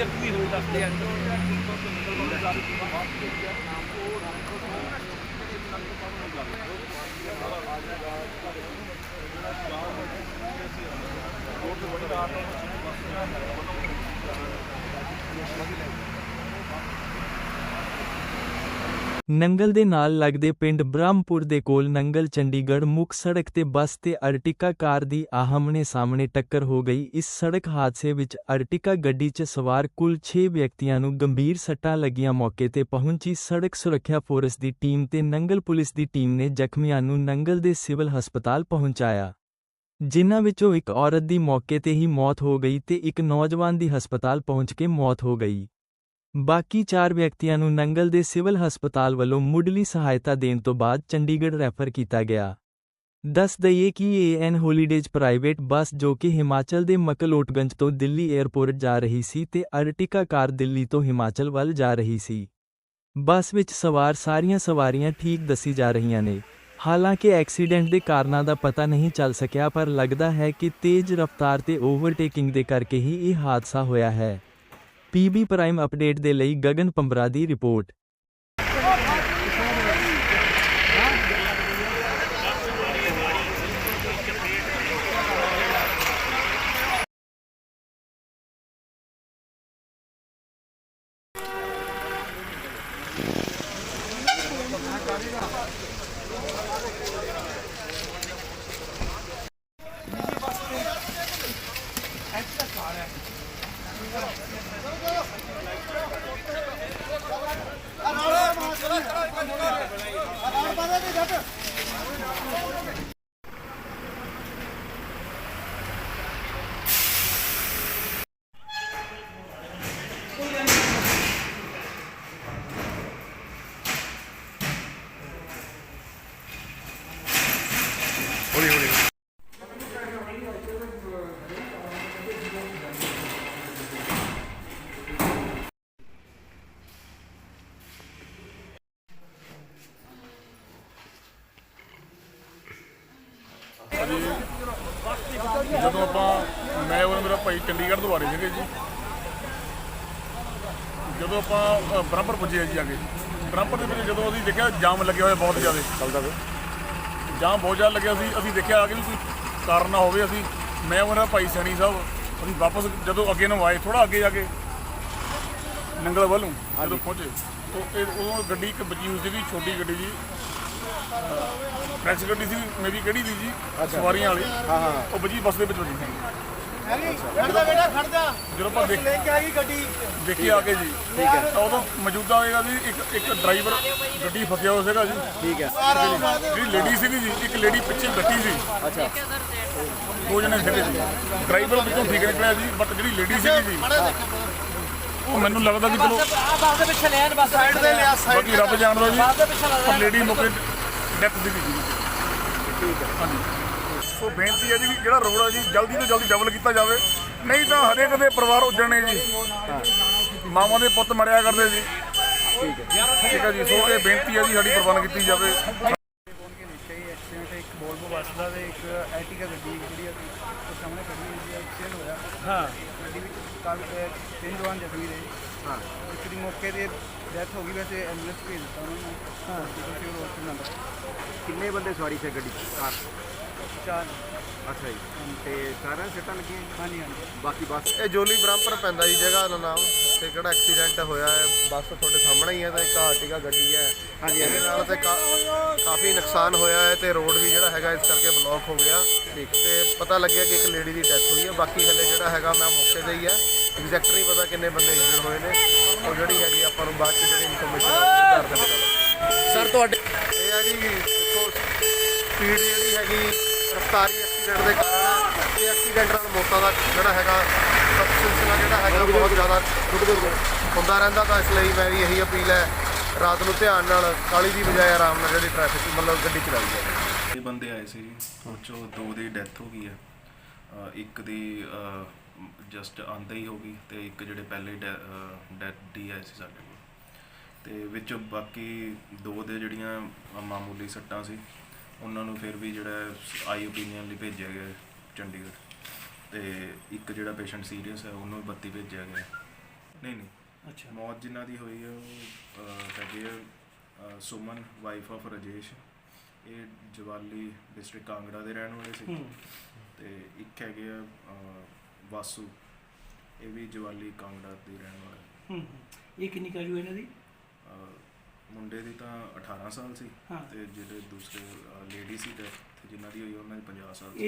ਚੱਕੀ ਹੋਈ ਦੱਸਦੇ ਆ Thank you. ਨੰਗਲ ਦੇ ਨਾਲ ਲੱਗਦੇ ਪਿੰਡ ਬ੍ਰਹਮਪੁਰ ਦੇ ਕੋਲ ਨੰਗਲ ਚੰਡੀਗੜ੍ਹ ਮੁੱਖ ਸੜਕ ਤੇ ਬੱਸ ਤੇ ਅਰਟਿਕਾ ਕਾਰ ਦੀ ਆਹਮਣੇ ਸਾਹਮਣੇ ਟੱਕਰ ਹੋ ਗਈ। ਇਸ ਸੜਕ ਹਾਦਸੇ ਵਿੱਚ ਅਰਟਿਕਾ ਗੱਡੀ 'ਚ ਸਵਾਰ ਕੁੱਲ 6 ਵਿਅਕਤੀਆਂ ਨੂੰ ਗੰਭੀਰ ਸੱਟਾਂ ਲੱਗੀਆਂ। ਮੌਕੇ ਤੇ ਪਹੁੰਚੀ ਸੜਕ ਸੁਰੱਖਿਆ ਫੋਰਸ ਦੀ ਟੀਮ ਤੇ ਨੰਗਲ ਪੁਲਿਸ ਦੀ ਟੀਮ ਨੇ ਜ਼ਖਮੀਆਂ ਨੂੰ ਨੰਗਲ ਦੇ ਸਿਵਲ ਹਸਪਤਾਲ ਪਹੁੰਚਾਇਆ। ਜਿਨ੍ਹਾਂ ਵਿੱਚੋਂ ਇੱਕ ਔਰਤ ਦੀ ਮੌਕੇ ਤੇ ਹੀ ਮੌਤ ਹੋ ਗਈ ਤੇ ਇੱਕ ਨੌਜਵਾਨ ਦੀ ਹਸਪਤਾਲ ਪਹੁੰਚ ਕੇ ਮੌਤ ਹੋ ਗਈ। ਬਾਕੀ ਚਾਰ ਵਿਅਕਤੀਆਂ ਨੂੰ ਨੰਗਲ ਦੇ ਸਿਵਲ ਹਸਪਤਾਲ ਵੱਲੋਂ ਮੁੱਢਲੀ ਸਹਾਇਤਾ ਦੇਣ ਤੋਂ ਬਾਅਦ ਚੰਡੀਗੜ੍ਹ ਰੈਫਰ ਕੀਤਾ ਗਿਆ। ਦੱਸ ਦਈਏ ਕਿ ਏਐਨ ਹੋਲੀਡੇਜ਼ ਪ੍ਰਾਈਵੇਟ ਬੱਸ ਜੋ ਕਿ ਹਿਮਾਚਲ ਦੇ ਮਕਲੋਟਗੰਜ ਤੋਂ ਦਿੱਲੀ 에ਅਰਪੋਰਟ ਜਾ ਰਹੀ ਸੀ ਤੇ ਅਰਟਿਕਾ ਕਾਰ ਦਿੱਲੀ ਤੋਂ ਹਿਮਾਚਲ ਵੱਲ ਜਾ ਰਹੀ ਸੀ। ਬੱਸ ਵਿੱਚ ਸਵਾਰ ਸਾਰੀਆਂ ਸਵਾਰੀਆਂ ਠੀਕ ਦੱਸੀ ਜਾ ਰਹੀਆਂ ਨੇ। ਹਾਲਾਂਕਿ ਐਕਸੀਡੈਂਟ ਦੇ ਕਾਰਨਾਂ ਦਾ ਪਤਾ ਨਹੀਂ ਚੱਲ ਸਕਿਆ ਪਰ ਲੱਗਦਾ ਹੈ ਕਿ ਤੇਜ਼ ਰਫ਼ਤਾਰ ਤੇ ਓਵਰਟੇਕਿੰਗ ਦੇ ਕਰਕੇ ਹੀ ਇਹ ਹਾਦਸਾ ਹੋਇਆ ਹੈ। ਪੀਬੀ ਪ੍ਰਾਈਮ ਅਪਡੇਟ ਦੇ ਲਈ ਗਗਨ ਪੰਬਰਾ ਦੀ ਰਿਪੋਰਟ। ਜਦੋਂ ਆਪਾਂ ਮੈਂ ਔਰ ਮੇਰਾ ਭਾਈ ਚੰਡੀਗੜ੍ਹ ਤੋਂ ਆ ਰਹੇ ਸੀਗੇ ਜੀ। ਜਦੋਂ ਆਪਾਂ ਬਰਾਬਰ ਪੁੱਜੇ ਜੀ ਕੇ ਬਰਾਬਰ ਦੇ ਵਿੱਚ ਜਦੋਂ ਅਸੀਂ ਦੇਖਿਆ ਜਾਮ ਲੱਗਿਆ ਹੋਇਆ ਬਹੁਤ ਜ਼ਿਆਦਾ। ਚੱਲਦਾ ਵੇ ਜਾਮ ਬਹੁਤ ਜ਼ਿਆਦਾ ਲੱਗਿਆ ਸੀ। ਅਸੀਂ ਦੇਖਿਆ ਆ ਕੇ ਵੀ ਕੋਈ ਕਾਰਨ ਨਾ ਹੋਵੇ ਅਸੀਂ। ਮੈਂ ਮੇਰਾ ਭਾਈ ਸੈਣੀ ਸਾਹਿਬ ਅਸੀਂ ਵਾਪਸ ਜਦੋਂ ਅੱਗੇ ਨੂੰ ਆਏ ਥੋੜਾ ਅੱਗੇ ਜਾ ਕੇ ਨੰਗਲ ਵੱਲ ਜਦੋਂ ਪਹੁੰਚੇ ਤਾਂ ਇਹ ਉਦੋਂ ਗੱਡੀ ਇੱਕ ਹੋਈ ਸੀਗੀ ਛੋਟੀ ਗੱਡੀ ਜੀ। ਫਰੈਂਚ ਗੱਡੀ ਸੀ ਮੇਰੀ ਕਿਹੜੀ ਦੀ ਜੀ? ਸਵਾਰੀਆਂ ਵਾਲੀ। ਹਾਂ ਹਾਂ। ਉਹ ਬਜੀ ਬੱਸ ਦੇ ਵਿੱਚ ਵੱਜੀ। ਸੀ ਖੜਦਾ ਬੇਟਾ ਖੜਦਾ ਜਦੋਂ ਆਪਾਂ ਦੇਖ ਲੈ ਕੇ ਆਈ ਗੱਡੀ। ਦੇਖੀ ਆ ਕੇ ਜੀ। ਠੀਕ ਹੈ। ਤਾਂ ਉਦੋਂ ਮੌਜੂਦਾ ਹੋਏਗਾ ਜੀ ਇੱਕ ਇੱਕ ਡਰਾਈਵਰ ਗੱਡੀ ਫਸਿਆ ਹੋਇਆ ਸੀਗਾ ਜੀ। ਠੀਕ ਹੈ। ਜਿਹੜੀ ਲੇਡੀ ਸੀਗੀ ਜੀ ਇੱਕ ਲੇਡੀ ਪਿੱਛੇ ਬੈਠੀ ਸੀ। ਅੱਛਾ। ਦੋ ਜਣੇ ਸੀਗੇ ਜੀ। ਡਰਾਈਵਰ ਵਿੱਚੋਂ ਠੀਕ ਨਿਕਲਿਆ ਜੀ ਬਟ ਜਿਹੜੀ ਲੇਡੀ ਸੀਗੀ ਜੀ ਉਹ ਮੈਨੂੰ ਲੱਗਦਾ ਕਿ ਚਲੋ ਆ ਬਾਸ ਦੇ ਪਿੱਛੇ ਲੈਣ ਬਸ ਸਾਈਡ ਦੇ ਲਿਆ ਬਾਕੀ ਰੱਬ ਜਾਣਦਾ ਜੀ ਬਾਸ ਦੇ ਪਿੱਛੇ ਲਾ ਪਰ ਲੇਡੀ ਮੌਕੇ ਡੈਥ ਸੀਗੀ ਜੀ ਠੀਕ ਹੈ। ਹਾਂਜੀ। ਸੋ ਬੇਨਤੀ ਹੈ ਜੀ ਵੀ ਜਿਹੜਾ ਰੋਡ ਹੈ ਜੀ ਜਲਦੀ ਤੋਂ ਜਲਦੀ ਡਬਲ ਕੀਤਾ ਜਾਵੇ। ਨਹੀਂ ਤਾਂ ਹਰੇਕ ਦੇ ਪਰਿਵਾਰ ਉੱਜਣੇ ਜੀ। ਮਾਵਾਂ ਦੇ ਪੁੱਤ ਮਰਿਆ ਕਰਦੇ ਜੀ। ਠੀਕ ਹੈ। ਠੀਕ ਹੈ ਜੀ। ਸੋ ਇਹ ਬੇਨਤੀ ਹੈ ਜੀ ਸਾਡੀ ਪ੍ਰਬੰਧ ਕੀਤੀ ਜਾਵੇ। ਵੋਲਵੋ ਬੱਸ ਦਾ ਇੱਕ ਐਟੀਕਾ ਗੱਡੀ ਜਿਹੜੀ ਆ ਉਹ ਸਾਹਮਣੇ ਖੜੀ ਹੋਈ ਸੀ ਐਕਸੀਡੈਂਟ ਹੋਇਆ। ਹਾਂ। ਗੱਡੀ ਵਿੱਚ ਕਾਫੀ ਤਿੰਨ ਜਵਾਨ ਜ਼ਖਮੀ ਰਹੇ। ਹਾਂ। ਇੱਕ ਦੀ ਮੌਕੇ ਤੇ ਡੈਥ ਹੋ ਗਈ ਵੈਸੇ ਐਂਬੂਲੈਂਸ ਭੇਜ ਦਿੱਤਾ ਉਹਨਾਂ ਨੂੰ। ਹਾਂ। ਕਿੰਨੇ ਬੰਦੇ ਸਵਾਰੀ ਸੀ ਗੱਡੀ 'ਚ? ਕਾਰ? ਚਾਰ। ਅੱਛਾ ਜੀ। ਤੇ ਸਾਰਿਆਂ ਨੂੰ ਸਿੱਟਾਂ ਲੱਗੀਆਂ? ਹਾਂਜੀ ਹਾਂਜੀ। ਬਾਕੀ ਬੱਸ? ਇਹ ਜੋਲੀ ਬ੍ਰਹਮਪੁਰ ਪੈਂਦਾ ਜੀ ਜਗ੍ਹਾ ਦਾ ਨਾਮ। ਤੇ ਕਿਹੜਾ ਐਕਸੀਡੈਂਟ ਹੋਇਆ ਹੈ? ਬੱਸ ਤੁਹਾਡੇ ਸਾਹਮਣੇ ਹੀ ਹੈ ਤੇ ਇੱਕ ਆਰਟੀਕਾ ਗੱਡੀ ਹੈ। ਹਾਂਜੀ ਇਹਦੇ ਨਾਲ ਤੇ ਕਾ- ਕਾਫੀ ਨੁਕਸਾਨ ਹੋਇਆ ਹੈ ਤੇ ਰੋਡ ਵੀ ਜਿਹੜਾ ਹੈਗਾ ਇਸ ਕਰਕੇ ਬਲੌਕ ਹੋ ਗਿਆ। ਠੀਕ। ਤੇ ਪਤਾ ਲੱਗਿਆ ਕਿ ਇੱਕ ਲੇਡੀ ਦੀ ਡੈਥ ਹੋਈ ਹੈ। ਬਾਕੀ ਹਲੇ ਜਿਹੜਾ ਹੈਗਾ ਮੈਂ ਮੌਕੇ ਤੇ ਹੀ ਹੈ। ਐਗਜ਼ੈਕਟ ਨਹੀਂ ਪਤਾ ਕਿੰਨੇ ਬੰਦੇ ਇੰਜਰਡ ਹੋਏ ਨੇ। ਉਹ ਜਿਹੜੀ ਹੈਗੀ ਆਪਾਂ ਨੂੰ ਬਾਅਦ ਚ ਜਿਹੜੀ ਇਨਫੋਰਮੇਸ਼ਨ ਘਰ ਦੇ ਪਤਾ ਸਰ ਤੁਹਾਡੇ ਇਹ ਹੈ ਜੀ ਦੇਖੋ ਸਪੀਡ ਜਿਹੜੀ ਹੈਗੀ ਰਫਤਾਰੀ ਐਕਸੀਡੈਂਟ ਦੇ ਕਾਰਨ। ਇਹ ਐਕਸੀਡੈਂਟ ਨਾਲ ਮੌਤਾਂ ਦਾ ਜਿਹੜਾ ਹੈਗਾ ਸਿਲਸਿਲਾ ਜਿਹੜਾ ਹੈਗਾ ਬਹੁਤ ਜ਼ਿਆਦਾ ਹੁੰਦਾ ਰਹਿੰਦਾ ਤਾਂ ਇਸ ਲਈ ਮੈਂ ਵੀ ਇਹੀ ਅਪੀਲ ਹੈ ਰਾਤ ਨੂੰ ਧਿਆਨ ਨਾਲ ਕਾਲੀ ਦੀ ਬਜਾਏ ਆਰਾਮ ਨਾਲ ਜਿਹੜੀ ਟ੍ਰੈਫਿਕ ਮਤਲਬ ਗੱਡੀ ਚਲਾਈ ਜਾਵੇ। ਇਹ ਬੰਦੇ ਆਏ ਸੀ ਜੀ ਉਹ 'ਚੋਂ ਦੋ ਦੀ ਡੈਥ ਹੋ ਗਈ ਹੈ। ਇੱਕ ਦੀ ਜਸਟ ਆਂਦਾ ਹੀ ਹੋ ਗਈ ਤੇ ਇੱਕ ਜਿਹੜੇ ਪਹਿਲੇ ਡੈਥ ਦੀ ਆਏ ਸੀ ਸਾਡੇ ਕੋਲ। ਤੇ ਵਿੱਚ ਬਾਕੀ ਦੋ ਦੇ ਜਿਹੜੀਆਂ ਮਾਮੂਲੀ ਸੱਟਾਂ ਸੀ ਉਹਨਾਂ ਨੂੰ ਫਿਰ ਵੀ ਜਿਹੜਾ ਆਈ ਓਪੀਨੀਅਨ ਲਈ ਭੇਜਿਆ ਗਿਆ ਚੰਡੀਗੜ੍ਹ। ਤੇ ਇੱਕ ਜਿਹੜਾ ਪੇਸ਼ੈਂਟ ਸੀਰੀਅਸ ਹੈ ਉਹਨੂੰ 32 ਭੇਜਿਆ ਗਿਆ। ਨਹੀਂ ਨਹੀਂ। ਅੱਛਾ। ਮੌਤ ਜਿਨ੍ਹਾਂ ਦੀ ਹੋਈ ਹੈ ਉਹ ਹੈਗੇ ਆ, ਸੁਮਨ ਵਾਈਫ ਆਫ ਰਜੇਸ਼। ਇਹ ਜਵਾਲੀ ਡਿਸਟ੍ਰਿਕਟ ਕਾਂਗੜਾ ਦੇ ਰਹਿਣ ਵਾਲੇ ਸੀ। ਤੇ ਇੱਕ ਹੈਗੇ ਆ ਵਾਸੂ। ਇਹ ਵੀ ਜਵਾਲੀ ਕਾਂਗੜਾ ਦੇ ਰਹਿਣ ਵਾਲੇ। ਹੂੰ ਇਹ ਕਿੰਨੀ ਕਾਜੂ ਇਹਨਾਂ ਦੀ? ਮੁੰਡੇ ਦੀ ਤਾਂ 18 ਸਾਲ ਸੀ ਹਾਂ। ਤੇ ਜਿਹੜੇ ਦੂਸਰੇ ਲੇਡੀ ਸੀ ਤੇ ਜਿਨ੍ਹਾਂ ਦੀ ਹੋਈ ਉਹਨਾਂ ਦੀ 50 ਸਾਲ ਸੀ